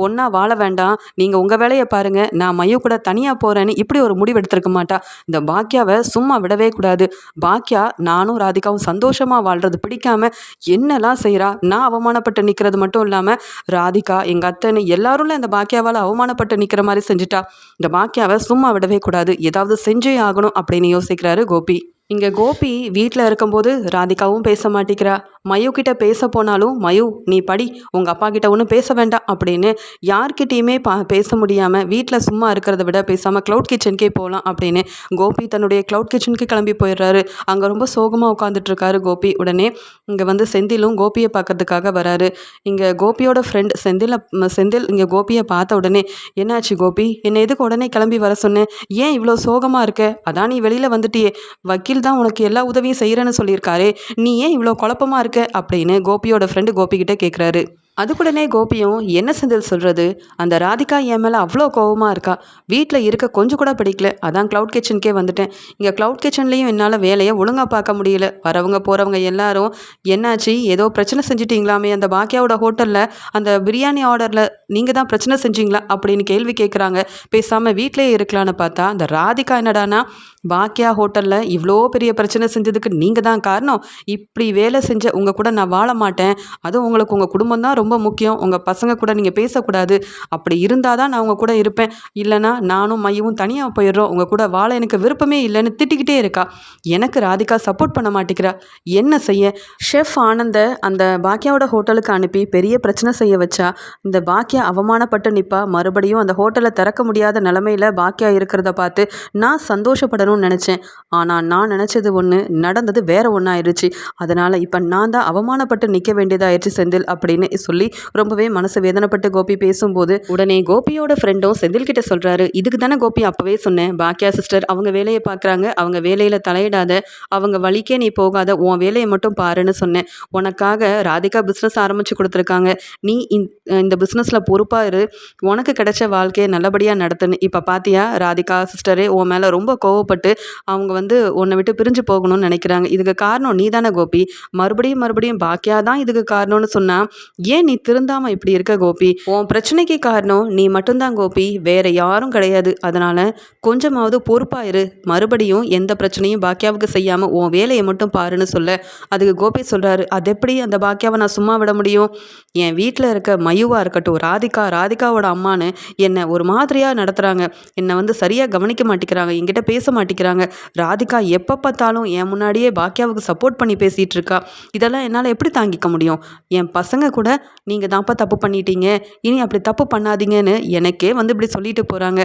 ஒன்றா வாழ வேண்டாம். நீங்கள் உங்கள் வேலையை பாருங்கள் நான் மையம் கூட தனியாக போகிறேன்னு இப்படி ஒரு முடிவு எடுத்திருக்க மாட்டா. இந்த பாக்கியாவை சும்மா விடவே கூடாது. பாக்கியா நானும் ராதிகாவும் சந்தோஷமாக வாழ்கிறது பிடிக்காம என்னெல்லாம் செய்கிறா நான் அவமானப்பட்டு நிற்கிறது மட்டும் இல்லாமல் ராதிகா எங்கள் அத்தைன்னு எல்லாரும் இந்த பாக்கியாவால் அவமானப்பட்டு நிற்கிற மாதிரி செஞ்சுட்டா. இந்த பாக்கியாவை சும்மா விடவே கூடாது. ஏதாவது செஞ்சே ஆகணும் அப்படின்னு யோசிக்கிறாரு கோபி. இங்கே கோபி வீட்டில் இருக்கும்போது ராதிகாவும் பேச மாட்டேங்கிறா. மயு கிட்ட பேச போனாலும் மயு நீ படி உங்கள் அப்பா கிட்ட ஒன்றும் பேச வேண்டாம் அப்படின்னு யார்கிட்டேயுமே பா பேச முடியாமல் வீட்டில் சும்மா இருக்கிறத விட பேசாமல் க்ளவுட் கிச்சனுக்கே போகலாம் அப்படின்னு கோபி தன்னுடைய க்ளவுட் கிச்சனுக்கு கிளம்பி போயிடுறாரு. அங்கே ரொம்ப சோகமாக உட்காந்துட்ருக்காரு கோபி. உடனே இங்கே வந்து செந்திலும் கோபியை பார்க்கறதுக்காக வராரு. இங்கே கோபியோட ஃப்ரெண்ட் செந்தில செந்தில் இங்கே கோபியை பார்த்த உடனே என்னாச்சு கோபி? என்னை எதுக்கு உடனே கிளம்பி வர சொன்னேன் ஏன் இவ்வளோ சோகமாக இருக்க? அதான் நீ வெளியில் வந்துட்டியே. வக்கீல் வக்கீல் தான் உனக்கு எல்லா உதவியும் செய்கிறேன்னு சொல்லியிருக்காரு. நீ ஏன் இவ்வளோ குழப்பமாக இருக்க? அப்படின்னு கோபியோட ஃப்ரெண்டு கோபிக்கிட்ட கேட்குறாரு அதுக்குடனே கோபியும் என்ன செந்தில் சொல்கிறது அந்த ராதிகா என் மேலே அவ்வளோ கோபமாக இருக்கா? வீட்டில் இருக்க கொஞ்சம் கூட பிடிக்கல. அதான் க்ளவுட் கிச்சனுக்கே வந்துட்டேன். இங்கே க்ளவுட் கிச்சன்லேயும் என்னால் வேலையை ஒழுங்காக பார்க்க முடியல. வரவங்க போகிறவங்க எல்லாரும் என்னாச்சு? ஏதோ பிரச்சனை செஞ்சிட்டிங்களாமே? அந்த பாக்கியாவோட ஹோட்டலில் அந்த பிரியாணி ஆர்டரில் நீங்கள் தான் பிரச்சனை செஞ்சீங்களா? அப்படின்னு கேள்வி கேட்குறாங்க பேசாமல் வீட்டிலே இருக்கலான்னு பார்த்தா அந்த ராதிகா என்னடானா பாக்கியா ஹோட்டலில் இவ்வளோ பெரிய பிரச்சனை செஞ்சதுக்கு நீங்கள் தான் காரணம். இப்படி வேலை செஞ்ச உங்கள் கூட நான் வாழ மாட்டேன். அதுவும் உங்களுக்கு உங்கள் குடும்பம் தான் ரொம்ப முக்கியம். உங்கள் பசங்க கூட நீங்கள் பேசக்கூடாது. அப்படி இருந்தால் தான் நான் உங்கள் கூட இருப்பேன். இல்லைனா நானும் மையவும் தனியாக போயிடுறோம். உங்கள் கூட வாழ எனக்கு விருப்பமே இல்லைன்னு திட்டிக்கிட்டே இருக்கா. எனக்கு ராதிகா சப்போர்ட் பண்ண மாட்டேங்கிறா. என்ன செய்ய? ஷெஃப் ஆனந்த அந்த பாக்கியாவோட ஹோட்டலுக்கு அனுப்பி பெரிய பிரச்சனை செய்ய வச்சா இந்த பாக்கியா அவமானப்பட்டு நிற்பா மறுபடியும் அந்த ஹோட்டலை திறக்க முடியாத நிலமையில பாக்கியா இருக்கிறத பார்த்து நான் சந்தோஷப்படணும்னு நினச்சேன். ஆனால் நான் நினச்சது ஒன்று நடந்தது வேற ஒன்றாயிருச்சு அதனால் இப்போ நான் தான் அவமானப்பட்டு நிற்க வேண்டியதாயிருச்சு செந்தில் அப்படின்னு சொல்லி சொல்லி ரொம்பவே மனசு வேதனைப்பட்டு கோபி பேசும்போது உடனே கோபியோட ஃப்ரெண்டும் செந்தில் கிட்ட சொல்றாரு இதுக்கு தானே கோபி அப்பவே சொன்னேன். பாக்கியா சிஸ்டர் அவங்க வேலையை பார்க்குறாங்க அவங்க வேலையில தலையிடாத. அவங்க வழிக்கே நீ போகாத. உன் வேலையை மட்டும் பாருன்னு சொன்னேன். உனக்காக ராதிகா பிஸ்னஸ் ஆரம்பிச்சு கொடுத்துருக்காங்க. நீ இந்த பிஸ்னஸில் பொறுப்பாக இரு. உனக்கு கிடைச்ச வாழ்க்கையை நல்லபடியாக நடத்துன்னு. இப்போ பார்த்தியா ராதிகா சிஸ்டரே உன் மேலே ரொம்ப கோவப்பட்டு அவங்க வந்து உன்னை விட்டு பிரிஞ்சு போகணும்னு நினைக்கிறாங்க. இதுக்கு காரணம் நீ தானே கோபி. மறுபடியும் மறுபடியும் பாக்கியா தான் இதுக்கு காரணம்னு சொன்னால் ஏன் நீ திருந்தாமல் இப்படி இருக்க கோபி. உன் பிரச்சனைக்கு காரணம் நீ மட்டும்தான் கோபி. வேற யாரும் கிடையாது. அதனால் கொஞ்சமாவது பொறுப்பாயிரு மறுபடியும் எந்த பிரச்சனையும் பாக்கியாவுக்கு செய்யாமல் உன் வேலையை மட்டும் பாருன்னு சொல்ல. அதுக்கு கோபி சொல்கிறாரு அது எப்படி அந்த பாக்கியாவை நான் சும்மா விட முடியும்? என் வீட்டில் இருக்க மயுவாக இருக்கட்டும் ராதிகா ராதிகாவோட அம்மானு என்னை ஒரு மாதிரியாக நடத்துகிறாங்க என்னை வந்து சரியாக கவனிக்க மாட்டேங்கிறாங்க. என்கிட்ட பேச மாட்டேங்கிறாங்க. ராதிகா எப்போ பார்த்தாலும் என் முன்னாடியே பாக்கியாவுக்கு சப்போர்ட் பண்ணி பேசிகிட்டு இருக்கா. இதெல்லாம் என்னால் எப்படி தாங்கிக்க முடியும்? என் பசங்க கூட நீங்கள் தான்ப்பா தப்பு பண்ணிட்டீங்க. இனி அப்படி தப்பு பண்ணாதீங்கன்னு எனக்கே வந்து இப்படி சொல்லிட்டு போகிறாங்க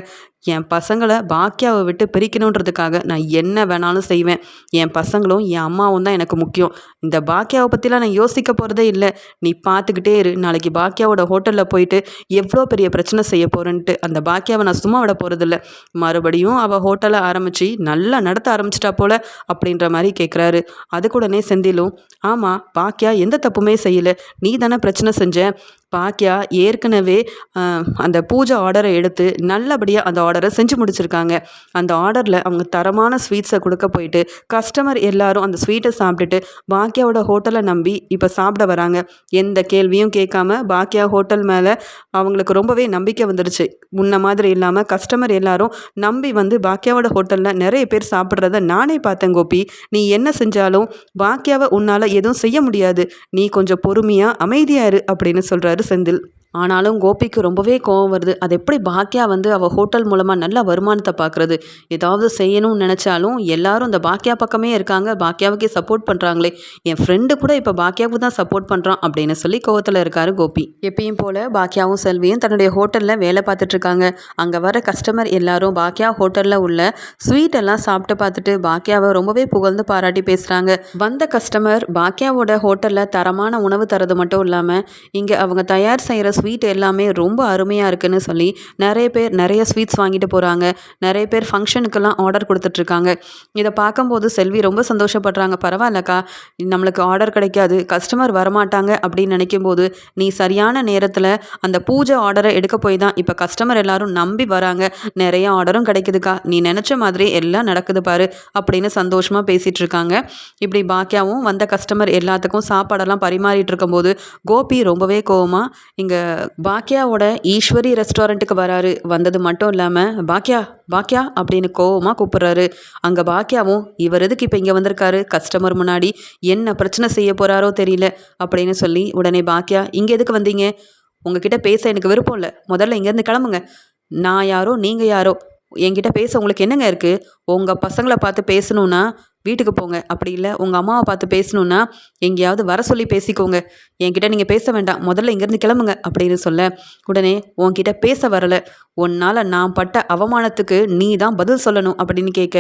என் பசங்களை பாக்கியாவை விட்டு பிரிக்கணுன்றதுக்காக நான் என்ன வேணாலும் செய்வேன். என் பசங்களும் என் அம்மாவும் தான் எனக்கு முக்கியம். இந்த பாக்கியாவை பற்றிலாம் நான் யோசிக்க போகிறதே இல்லை. நீ பார்த்துக்கிட்டே இரு. நாளைக்கு பாக்கியாவோட ஹோட்டலில் போயிட்டு எவ்வளோ பெரிய பிரச்சனை செய்ய போகிறேன்ட்டு அந்த பாக்கியாவை நான் சும்மா விட போகிறதில்ல மறுபடியும் அவள் ஹோட்டலை ஆரம்பித்து நல்லா நடத்த ஆரம்பிச்சிட்டா போல அப்படின்ற மாதிரி கேட்குறாரு அதுக்குடனே செந்திலும் ஆமாம் பாக்கியா எந்த தப்புமே செய்யலை. நீ தானே பிரச்சனை செஞ்சேன்? பாக்கியா ஏற்கனவே அந்த பூஜை ஆர்டரை எடுத்து நல்லபடியாக அந்த ஆர்டரை செஞ்சு முடிச்சிருக்காங்க. அந்த ஆர்டரில் அவங்க தரமான ஸ்வீட்ஸை கொடுக்க போயிட்டு கஸ்டமர் எல்லாரும் அந்த ஸ்வீட்டை சாப்பிட்டுட்டு பாக்கியாவோட ஹோட்டலை நம்பி இப்போ சாப்பிட வராங்க. எந்த கேள்வியும் கேட்காம பாக்கியா ஹோட்டல் மேலே அவங்களுக்கு ரொம்பவே நம்பிக்கை வந்துடுச்சு முன்ன மாதிரி இல்லாமல் கஸ்டமர் எல்லாரும் நம்பி வந்து பாக்கியாவோட ஹோட்டலில் நிறைய பேர் சாப்பிட்றத நானே பார்த்தேன் கோபி. நீ என்ன செஞ்சாலும் பாக்கியாவை உன்னால் எதுவும் செய்ய முடியாது. நீ கொஞ்சம் பொறுமையாக அமைதியாக இரு. அப்படின்னு சொல்கிறாரு செந்தில். ஆனாலும் கோபிக்கு ரொம்பவே கோவம் வருது. அது எப்படி பாக்கியா வந்து அவள் ஹோட்டல் மூலமாக நல்ல வருமானத்தை பார்க்குறது ஏதாவது செய்யணும்னு நினச்சாலும் எல்லாரும் இந்த பாக்கியா பக்கமே இருக்காங்க. பாக்கியாவுக்கே சப்போர்ட் பண்ணுறாங்களே என் ஃப்ரெண்டு கூட இப்போ பாக்கியாவுக்கு தான் சப்போர்ட் பண்ணுறான் அப்படின்னு சொல்லி கோவத்தில் இருக்காரு கோபி. எப்பயும் போல் பாக்கியாவும் செல்வியும் தன்னுடைய ஹோட்டலில் வேலை பார்த்துட்ருக்காங்க அங்கே வர கஸ்டமர் எல்லாரும் பாக்கியா ஹோட்டலில் உள்ள ஸ்வீட் எல்லாம் சாப்பிட்டு பார்த்துட்டு பாக்கியாவை ரொம்பவே புகழ்ந்து பாராட்டி பேசுகிறாங்க வந்த கஸ்டமர் பாக்கியாவோட ஹோட்டலில் தரமான உணவு தரது மட்டும் இல்லாமல் இங்கே அவங்க தயார் செய்கிற ஸ்வீட் எல்லாமே ரொம்ப அருமையாக இருக்குன்னு சொல்லி நிறைய பேர் நிறைய ஸ்வீட்ஸ் வாங்கிட்டு போகிறாங்க நிறைய பேர் ஃபங்க்ஷனுக்கெல்லாம் ஆர்டர் கொடுத்துட்ருக்காங்க. இதை பார்க்கும்போது செல்வி ரொம்ப சந்தோஷப்படுறாங்க. பரவாயில்லக்கா நம்மளுக்கு ஆர்டர் கிடைக்காது கஸ்டமர் வரமாட்டாங்க அப்படின்னு நினைக்கும் போது நீ சரியான நேரத்தில் அந்த பூஜை ஆர்டரை எடுக்க போய் தான் இப்போ கஸ்டமர் எல்லாரும் நம்பி வராங்க. நிறைய ஆர்டரும் கிடைக்குதுக்கா நீ நினச்ச மாதிரி எல்லாம் நடக்குது பாரு அப்படின்னு சந்தோஷமாக பேசிகிட்டு இருக்காங்க இப்படி பாக்கியாவும் வந்த கஸ்டமர் எல்லாத்துக்கும் சாப்பாடெல்லாம் பரிமாறிட்டு இருக்கும்போது கோபி ரொம்பவே கோவமாக இங்கே பாக்கியாவோட ஈஸ்வரி ரெஸ்டாரண்ட்டுக்கு வராரு. வந்தது மட்டும் இல்லாமல் பாக்கியா பாக்கியா அப்படின்னு கோவமாக கூப்பிட்றாரு. அங்கே பாக்கியாவும் இவர் எதுக்கு இப்போ இங்கே வந்திருக்காரு? கஸ்டமர் முன்னாடி என்ன பிரச்சனை செய்ய போகிறாரோ தெரியல அப்படின்னு சொல்லி உடனே பாக்கியா இங்கே எதுக்கு வந்தீங்க? உங்ககிட்ட பேச எனக்கு விருப்பம் இல்லை. முதல்ல இங்கேருந்து கிளம்புங்க. நான் யாரோ நீங்கள் யாரோ? என்கிட்ட பேச உங்களுக்கு என்னங்க இருக்குது உங்கள் பசங்களை பார்த்து பேசணுன்னா வீட்டுக்கு போங்க. அப்படி இல்லை உங்கள் அம்மாவை பார்த்து பேசணுன்னா எங்கேயாவது வர சொல்லி பேசிக்கோங்க. என்கிட்ட நீங்கள் பேச வேண்டாம். முதல்ல இங்கேருந்து கிளம்புங்க அப்படின்னு சொல்ல உடனே உன்கிட்ட பேச வரலை. உன்னால் நான் பட்ட அவமானத்துக்கு நீ தான் பதில் சொல்லணும் அப்படின்னு கேட்க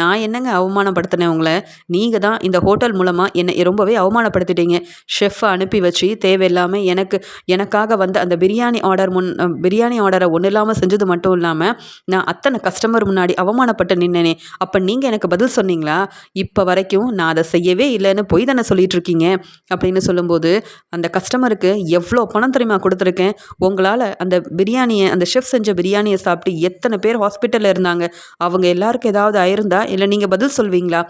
நான் என்னங்க அவமானப்படுத்தினேன் உங்களை? நீங்கள் தான் இந்த ஹோட்டல் மூலமாக என்னை ரொம்பவே அவமானப்படுத்திட்டீங்க. ஷெஃப்பை அனுப்பி வச்சு தேவையில்லாமல் எனக்கு எனக்காக வந்த அந்த பிரியாணி ஆர்டர் முன் பிரியாணி ஆர்டரை ஒன்றும் இல்லாமல் செஞ்சது மட்டும் இல்லாமல் நான் அத்தனை கஸ்டமர் முன்னாடி அவமானப்பட்டு நின்னேனே. அப்போ நீங்கள் எனக்கு பதில் சொன்னீங்களா? இப்போ வரைக்கும் நான் அதை செய்யவே இல்லைன்னு பொய் தானே சொல்லிட்டு இருக்கீங்க அப்படின்னு சொல்லும்போது அந்த கஸ்டமருக்கு எவ்வளோ பணம் தெரியுமா கொடுத்துருக்கேன்? உங்களால் அந்த பிரியாணியை அந்த ஷெஃப் செஞ்ச பிரியாணியை சாப்பிட்டு எத்தனை பேர் ஹாஸ்பிட்டலில் இருந்தாங்க? அவங்க எல்லாருக்கும் ஏதாவது ஆயிருந்தா இல்லை நீங்கள் பதில் சொல்வீங்களா?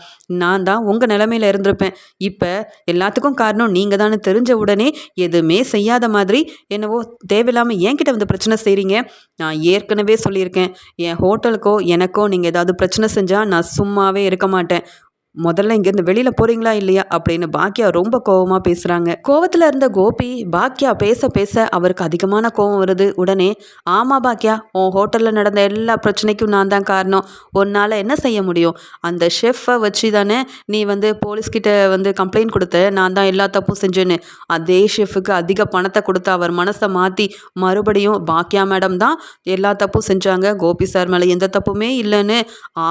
நான் தான் உங்கள் நிலமையில இருந்திருப்பேன். இப்போ எல்லாத்துக்கும் காரணம் நீங்கள் தானே தெரிஞ்ச உடனே எதுவுமே செய்யாத மாதிரி என்னவோ தேவையில்லாமல் என்கிட்ட வந்து பிரச்சனை செய்கிறீங்க நான் ஏற்கனவே சொல்லியிருக்கேன். என் ஹோட்டலுக்கோ எனக்கோ நீங்கள் ஏதாவது பிரச்சனை செஞ்சால் நான் சும்மாவே இருக்க மாட்டேன். முதல்ல இங்கேருந்து வெளியில் போகிறீங்களா இல்லையா அப்படின்னு பாக்கியா ரொம்ப கோவமாக பேசுகிறாங்க கோவத்தில் இருந்த கோபி பாக்கியா பேச பேச அவருக்கு அதிகமான கோவம் வருது. உடனே ஆமாம் பாக்கியா உன் ஹோட்டலில் நடந்த எல்லா பிரச்சனைக்கும் நான் தான் காரணம். உன்னால் என்ன செய்ய முடியும்? அந்த ஷெஃப்பை வச்சு தானே நீ வந்து போலீஸ்கிட்ட வந்து கம்ப்ளைண்ட் கொடுத்த நான் தான் எல்லா தப்பும் செஞ்சேன்னு. அதே ஷெஃபுக்கு அதிக பணத்தை கொடுத்து அவர் மனசை மாற்றி மறுபடியும் பாக்கியா மேடம் தான் எல்லா தப்பும் செஞ்சாங்க. கோபி சார் மேலே எந்த தப்புமே இல்லைன்னு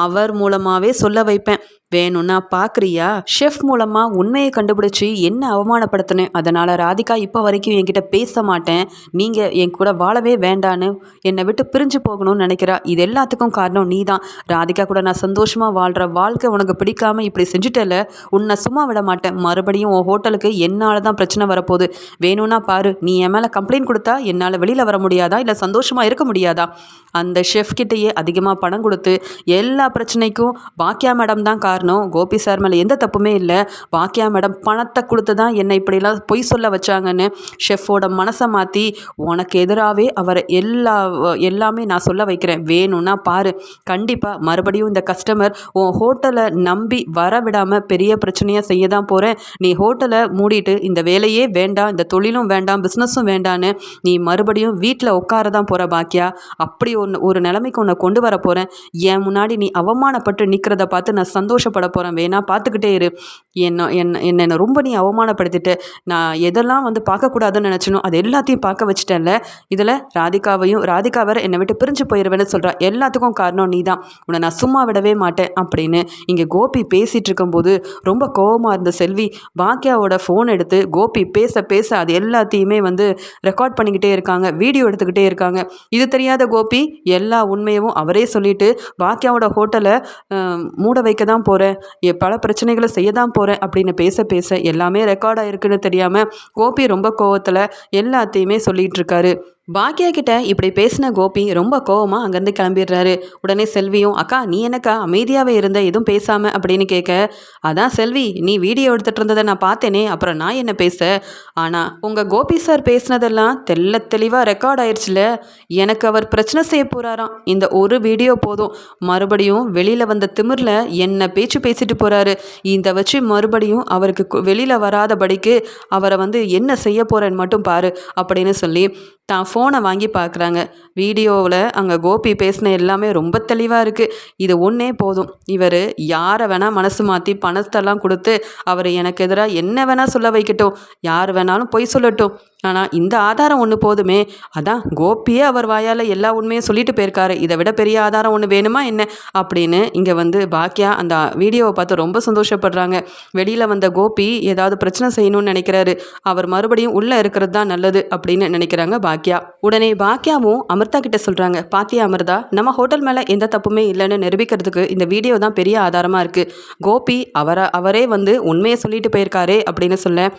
அவர் மூலமாகவே சொல்ல வைப்பேன். வேணும்னா நான் பார்க்குறியா ஷெஃப் மூலமாக உண்மையை கண்டுபிடிச்சி என்ன அவமானப்படுத்தினேன்? அதனால் ராதிகா இப்போ வரைக்கும் என்கிட்ட பேச மாட்டேன். நீங்கள் என் கூட வாழவே வேண்டான்னு என்னை விட்டு பிரிஞ்சு போகணும்னு நினைக்கிறா. இது எல்லாத்துக்கும் காரணம் நீ தான் ராதிகா கூட நான் சந்தோஷமாக வாழ்கிற வாழ்க்கை உனக்கு பிடிக்காம இப்படி செஞ்சுட்டல உன்னை சும்மா விட மாட்டேன். மறுபடியும் உன் ஹோட்டலுக்கு என்னால் தான் பிரச்சனை வரப்போகுது. வேணும்னா பாரு நீ என் மேலே கம்ப்ளைண்ட் கொடுத்தா என்னால் வெளியில் வர முடியாதா? இல்லை சந்தோஷமாக இருக்க முடியாதா? அந்த ஷெஃப் கிட்டேயே அதிகமாக பணம் கொடுத்து எல்லா பிரச்சனைக்கும் பாக்கியா மேடம் தான் காரணம். கோ கோபி சார் மேலே எந்த தப்புமே இல்லை. பாக்கியா மேடம் பணத்தை கொடுத்து தான் என்னை இப்படிலாம் பொய் சொல்ல வச்சாங்கன்னு ஷெஃபோட மனசை மாற்றி உனக்கு எதிராகவே அவரை எல்லா எல்லாமே நான் சொல்ல வைக்கிறேன். வேணும்னா பாரு. கண்டிப்பாக மறுபடியும் இந்த கஸ்டமர் உன் ஹோட்டலை நம்பி வர விடாமல் பெரிய பிரச்சனையாக செய்ய தான் போகிறேன் நீ ஹோட்டலை மூடிட்டு இந்த வேலையே வேண்டாம் இந்த தொழிலும் வேண்டாம் பிஸ்னஸும் வேண்டான்னு நீ மறுபடியும் வீட்டில் உட்கார தான் போகிற பாக்கியா? அப்படி ஒன்று ஒரு நிலைமைக்கு உன்னை கொண்டு வர போகிறேன் என் முன்னாடி நீ அவமானப்பட்டு நிற்கிறத பார்த்து நான் சந்தோஷப்பட போகிறேன் வேணா பார்த்துக்கிட்டே இரு. என்ன என்ன என்னை ரொம்ப நீ அவமானப்படுத்திட்டு நான் எதெல்லாம் வந்து பார்க்கக்கூடாதுன்னு நினச்சனோ அது எல்லாத்தையும் பார்க்க வச்சுட்டேன்ல. இதில் ராதிகாவையும் ராதிகா வேற என்னை விட்டு பிரிஞ்சு போயிடுவேன்னு சொல்கிறா எல்லாத்துக்கும் காரணம் நீ தான் உன்னை நான் சும்மா விடவே மாட்டேன் அப்படின்னு இங்கே கோபி பேசிகிட்டு இருக்கும்போது ரொம்ப கோபமாக இருந்த செல்வி பாக்கியாவோட ஃபோன் எடுத்து கோபி பேச பேச அது எல்லாத்தையுமே வந்து ரெக்கார்ட் பண்ணிக்கிட்டே இருக்காங்க வீடியோ எடுத்துக்கிட்டே இருக்காங்க. இது தெரியாத கோபி எல்லா உண்மையவும் அவரே சொல்லிட்டு பாக்கியாவோட ஹோட்டலை மூட வைக்க தான் போகிறேன் பல பிரச்சனைகளை செய்ய தான் போகிறேன் அப்படின்னு பேச பேச எல்லாமே ரெக்கார்ட் ஆயிருக்குன்னு தெரியாமல் கோபி ரொம்ப கோவத்தில் எல்லாத்தையுமே சொல்லிகிட்டு இருக்காரு. பாக்கியா கிட்ட இப்படி பேசின கோபி ரொம்ப கோவமாக அங்கேருந்து கிளம்பிடுறாரு. உடனே செல்வியும் அக்கா நீ எனக்கா அமைதியாகவே இருந்த எதுவும் பேசாமல் அப்படின்னு கேட்க அதான் செல்வி நீ வீடியோ எடுத்துகிட்டு இருந்ததை நான் பார்த்தேனே அப்புறம் நான் என்ன பேச? ஆனால் உங்கள் கோபி சார் பேசினதெல்லாம் தெல்ல தெளிவாக ரெக்கார்ட் ஆயிடுச்சுல எனக்கு அவர் பிரச்சனை செய்ய போகிறாராம் இந்த ஒரு வீடியோ போதும். மறுபடியும் வெளியில் வந்த திமிரில் என்ன பேச்சு பேசிட்டு போகிறாரு இந்த வச்சு மறுபடியும் அவருக்கு வெளியில் வராதபடிக்கு அவரை வந்து என்ன செய்ய போகிறேன்னு மட்டும் பாரு அப்படின்னு சொல்லி தான் ஃபோனை வாங்கி பார்க்குறாங்க. வீடியோவில் அங்கே கோபி பேசின எல்லாமே ரொம்ப தெளிவாக இருக்குது இது ஒன்றே போதும். இவர் யாரை வேணால் மனசு மாற்றி பணத்தெல்லாம் கொடுத்து அவர் எனக்கு எதிராக என்ன வேணால் சொல்ல வைக்கட்டும். யார் வேணாலும் பொய் சொல்லட்டும். ஆனால் இந்த ஆதாரம் ஒன்று போதுமே? அதான் கோபியே அவர் வாயால் எல்லா உண்மையும் சொல்லிட்டு போயிருக்காரு. இதை விட பெரிய ஆதாரம் ஒன்று வேணுமா என்ன? அப்படின்னு இங்கே வந்து பாக்கியா அந்த வீடியோவை பார்த்து ரொம்ப சந்தோஷப்படுறாங்க. வெளியில் வந்த கோபி ஏதாவது பிரச்சனை செய்யணும்னு நினைக்கிறாரு. அவர் மறுபடியும் உள்ளே இருக்கிறது தான் நல்லது அப்படின்னு நினைக்கிறாங்க பாக்கியா உடனே பாக்கியாவும் அமிர்தா கிட்ட சொல்கிறாங்க பாத்தியா அமிர்தா நம்ம ஹோட்டல் மேலே எந்த தப்புமே இல்லைன்னு நிரூபிக்கிறதுக்கு இந்த வீடியோ தான் பெரிய ஆதாரமாக இருக்குது கோபி அவரை அவரே வந்து உண்மையை சொல்லிட்டு போயிருக்காரே அப்படின்னு சொல்ல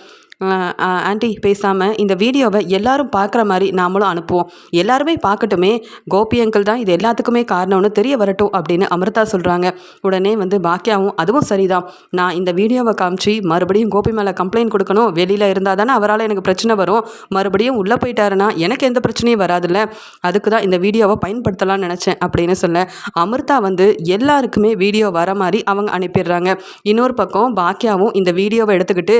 ஆண்டி பேசாமல் இந்த வீடியோவை எல்லாரும் பார்க்குற மாதிரி நாமளும் அனுப்புவோம். எல்லாருமே பார்க்கட்டுமே. கோபி அங்கிள் தான் இது எல்லாத்துக்குமே காரணம்னு தெரிய வரட்டும் அப்படின்னு அமிர்தா சொல்கிறாங்க உடனே வந்து பாக்கியாவும் அதுவும் சரிதான். நான் இந்த வீடியோவை காமிச்சு மறுபடியும் கோபி மேலே கம்ப்ளைண்ட் கொடுக்கணும். வெளியில் இருந்தால் தானே அவரால் எனக்கு பிரச்சனை வரும். மறுபடியும் உள்ளே போயிட்டாருன்னா எனக்கு எந்த பிரச்சனையும் வராதுல்ல. அதுக்கு தான் இந்த வீடியோவை பயன்படுத்தலாம்னு நினச்சேன் அப்படின்னு சொல்ல அமிர்தா வந்து எல்லாருக்குமே வீடியோ வர மாதிரி அவங்க அனுப்பிடுறாங்க. இன்னொரு பக்கம் பாக்கியாவும் இந்த வீடியோவை எடுத்துக்கிட்டு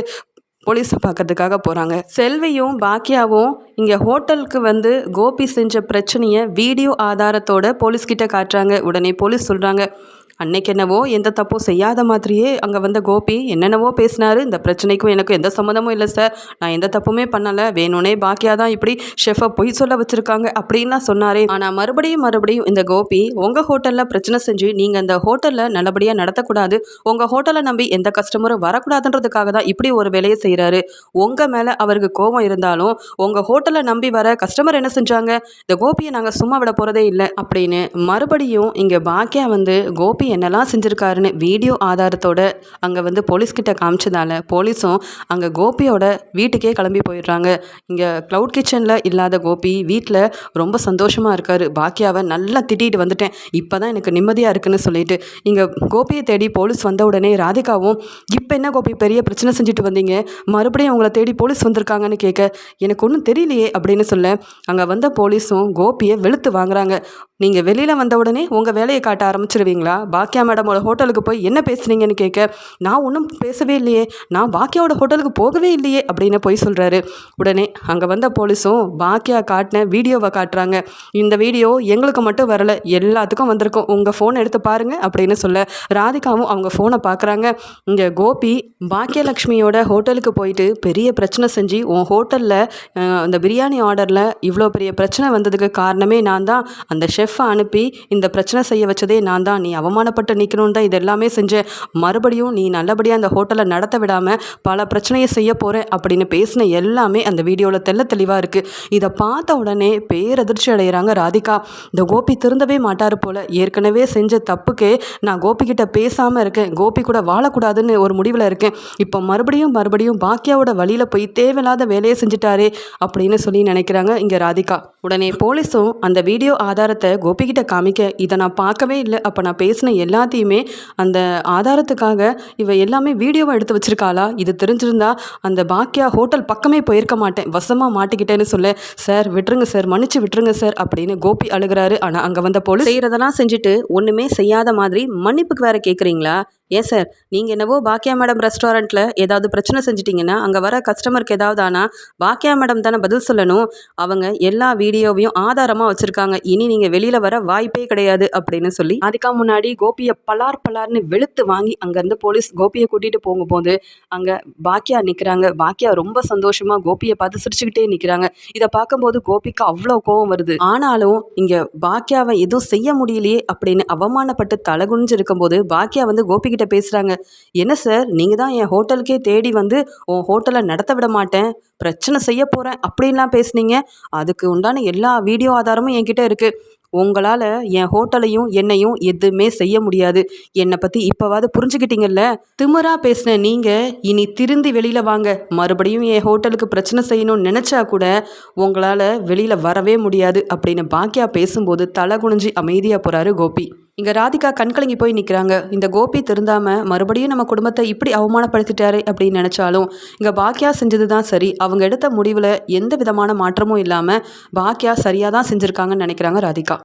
போலீஸை பார்க்கறதுக்காக போகிறாங்க செல்வியும் பாக்கியாவும் இங்கே ஹோட்டலுக்கு வந்து கோபி செஞ்ச பிரச்சனையை வீடியோ ஆதாரத்தோட போலீஸ்கிட்ட காட்டுறாங்க. உடனே போலீஸ் சொல்கிறாங்க அன்னைக்கு என்னவோ எந்த தப்பும் செய்யாத மாதிரியே அங்கே வந்த கோபி என்னென்னவோ பேசினார். இந்த பிரச்சனைக்கும் எனக்கும் எந்த சம்மந்தமும் இல்லை சார் நான் எந்த தப்புமே பண்ணலை. வேணும்னே பாக்கியா தான் இப்படி ஷெஃபை பொய் சொல்ல வச்சுருக்காங்க அப்படின்லாம் சொன்னாரே. ஆனால் மறுபடியும் மறுபடியும் இந்த கோபி உங்கள் ஹோட்டலில் பிரச்சனை செஞ்சு நீங்கள் அந்த ஹோட்டலில் நல்லபடியாக நடத்தக்கூடாது. உங்கள் ஹோட்டலை நம்பி எந்த கஸ்டமரும் வரக்கூடாதுன்றதுக்காக தான் இப்படி ஒரு வேலையை செய்கிறாரு உங்கள் மேலே அவருக்கு கோபம் இருந்தாலும் உங்கள் ஹோட்டலை நம்பி வர கஸ்டமர் என்ன செஞ்சாங்க? இந்த கோபியை நாங்கள் சும்மா விட போகிறதே இல்லை அப்படின்னு மறுபடியும் இங்கே பாக்கியா வந்து கோபி கோபி என்னெல்லாம் செஞ்சுருக்காருன்னு வீடியோ ஆதாரத்தோட அங்கே வந்து போலீஸ்கிட்ட காமிச்சதால போலீஸும் அங்கே கோபியோட வீட்டுக்கே கிளம்பி போயிடுறாங்க. இங்கே க்ளவுட் கிச்சனில் இல்லாத கோபி வீட்டில் ரொம்ப சந்தோஷமாக இருக்கார். பாக்கியாவை நல்லா திட்டிகிட்டு வந்துட்டேன். இப்போ தான் எனக்கு நிம்மதியாக இருக்குன்னு சொல்லிட்டு இங்கே கோபியை தேடி போலீஸ் வந்த உடனே ராதிகாவும் இப்போ என்ன கோபி பெரிய பிரச்சனை செஞ்சுட்டு வந்தீங்க? மறுபடியும் உங்களை தேடி போலீஸ் வந்திருக்காங்கன்னு கேட்க எனக்கு ஒன்றும் தெரியலையே அப்படின்னு சொல்ல அங்கே வந்த போலீஸும் கோபியை வெளுத்து வாங்குறாங்க. நீங்கள் வெளியில் வந்த உடனே உங்கள் வேலையை காட்ட ஆரம்பிச்சிருவீங்களா? பாக்கியா மேடமோட ஹோட்டலுக்கு போய் என்ன பேசுனீங்கன்னு கேட்க நான் ஒன்றும் பேசவே இல்லையே. நான் பாக்கியாவோட ஹோட்டலுக்கு போகவே இல்லையே. அப்படின்னு போய் சொல்கிறாரு உடனே அங்கே வந்த போலீஸும் பாக்கியா காட்டின வீடியோவை காட்டுறாங்க. இந்த வீடியோ எங்களுக்கு மட்டும் வரலை எல்லாத்துக்கும் வந்திருக்கும். உங்கள் ஃபோனை எடுத்து பாருங்கள் அப்படின்னு சொல்ல ராதிகாவும் அவங்க ஃபோனை பார்க்குறாங்க இங்கே கோபி பாக்கியலக்ஷ்மியோட ஹோட்டலுக்கு போயிட்டு பெரிய பிரச்சனை செஞ்சு உன் ஹோட்டலில் அந்த பிரியாணி ஆர்டரில் இவ்வளோ பெரிய பிரச்சனை வந்ததுக்கு காரணமே நான் தான். அந்த ஷெஃப் செஃப்பை அனுப்பி இந்த பிரச்சனை செய்ய வச்சதே நான் தான். நீ அவமானப்பட்டு நிற்கணுன்னு தான் இது எல்லாமே செஞ்சேன் மறுபடியும் நீ நல்லபடியாக அந்த ஹோட்டலை நடத்த விடாமல் பல பிரச்சனையை செய்ய போகிறேன் அப்படின்னு பேசின எல்லாமே அந்த வீடியோவில் தெல்ல தெளிவாக இருக்குது இதை பார்த்த உடனே பேரதிர்ச்சி அடைகிறாங்க ராதிகா. இந்த கோபி திருந்தவே மாட்டார் போல். ஏற்கனவே செஞ்ச தப்புக்கே நான் கோபிக்கிட்ட பேசாமல் இருக்கேன். கோபி கூட வாழக்கூடாதுன்னு ஒரு முடிவில் இருக்கேன். இப்போ மறுபடியும் மறுபடியும் பாக்கியாவோட வழியில் போய் தேவையில்லாத வேலையை செஞ்சுட்டாரே அப்படின்னு சொல்லி நினைக்கிறாங்க இங்கே ராதிகா. உடனே போலீஸும் அந்த வீடியோ ஆதாரத்தை கோபிக்கிட்ட காமிக்க இதை நான் பார்க்கவே இல்லை. அப்போ நான் பேசின எல்லாத்தையுமே அந்த ஆதாரத்துக்காக இவ எல்லாமே வீடியோவாக எடுத்து வச்சுருக்காளா? இது தெரிஞ்சிருந்தா அந்த பாக்கியா ஹோட்டல் பக்கமே போயிருக்க மாட்டேன். வசமாக மாட்டிக்கிட்டேன்னு சொல்ல சார் விட்டுருங்க சார் மன்னிச்சு விட்டுருங்க சார் அப்படின்னு கோபி அழுகிறாரு. ஆனால் அங்கே வந்த போலீஸ் செய்கிறதெல்லாம் செஞ்சுட்டு ஒன்றுமே செய்யாத மாதிரி மன்னிப்புக்கு வேற கேட்குறீங்களா ஏன் சார் நீங்கள் என்னவோ பாக்கியா மேடம் ரெஸ்டாரண்ட்டில் ஏதாவது பிரச்சனை செஞ்சிட்டிங்கன்னா அங்கே வர கஸ்டமருக்கு ஏதாவது ஆனால் பாக்கியா மேடம் தானே பதில் சொல்லணும். அவங்க எல்லா வீடியோவையும் ஆதாரமாக வச்சுருக்காங்க. இனி நீங்கள் வெளியில் வர வாய்ப்பே கிடையாது அப்படின்னு சொல்லி அதுக்காக முன்னாடி கோபியை பலார் பலார்னு வெளுத்து வாங்கி அங்கேருந்து போலீஸ் கோபியை கூட்டிகிட்டு போகும்போது அங்கே பாக்கியா நிற்கிறாங்க பாக்கியா ரொம்ப சந்தோஷமாக கோபியை பார்த்து சிரிச்சுக்கிட்டே நிற்கிறாங்க இதை பார்க்கும்போது கோபிக்கு அவ்வளோ கோவம் வருது. ஆனாலும் இங்கே பாக்கியாவை எதுவும் செய்ய முடியலையே அப்படின்னு அவமானப்பட்டு தலகுனிஞ்சு இருக்கும்போது பாக்கியா வந்து கோபிக்கு கிட்ட பேசுகிறாங்க என்ன சார்? நீங்கள் தான் என் ஹோட்டலுக்கே தேடி வந்து உன் ஹோட்டலை நடத்த விட மாட்டேன். பிரச்சனை செய்ய போகிறேன் அப்படின்லாம் பேசுனீங்க. அதுக்கு உண்டான எல்லா வீடியோ ஆதாரமும் என்கிட்ட இருக்குது உங்களால் என் ஹோட்டலையும் என்னையும் எதுவுமே செய்ய முடியாது. என்னை பற்றி இப்போவாது புரிஞ்சுக்கிட்டீங்கல்ல? திமுறா பேசின நீங்கள் இனி திருந்தி வெளியில் வாங்க. மறுபடியும் என் ஹோட்டலுக்கு பிரச்சனை செய்யணும்னு நினச்சா கூட உங்களால் வெளியில் வரவே முடியாது. அப்படின்னு பாக்கியா பேசும்போது தலை குனிஞ்சி அமைதியாக போகிறாரு கோபி. இங்கே ராதிகா கண்கலங்கி போய் நிற்கிறாங்க இந்த கோபி திருந்தாமல் மறுபடியும் நம்ம குடும்பத்தை இப்படி அவமானப்படுத்திட்டாரே அப்படின்னு நினச்சாலும் இங்கே பாக்கியா செஞ்சது தான் சரி. அவங்க எடுத்த முடிவில் எந்த விதமான மாற்றமும் இல்லாமல் பாக்கியா சரியாக தான் செஞ்சுருக்காங்கன்னு நினைக்கிறாங்க ராதிகா.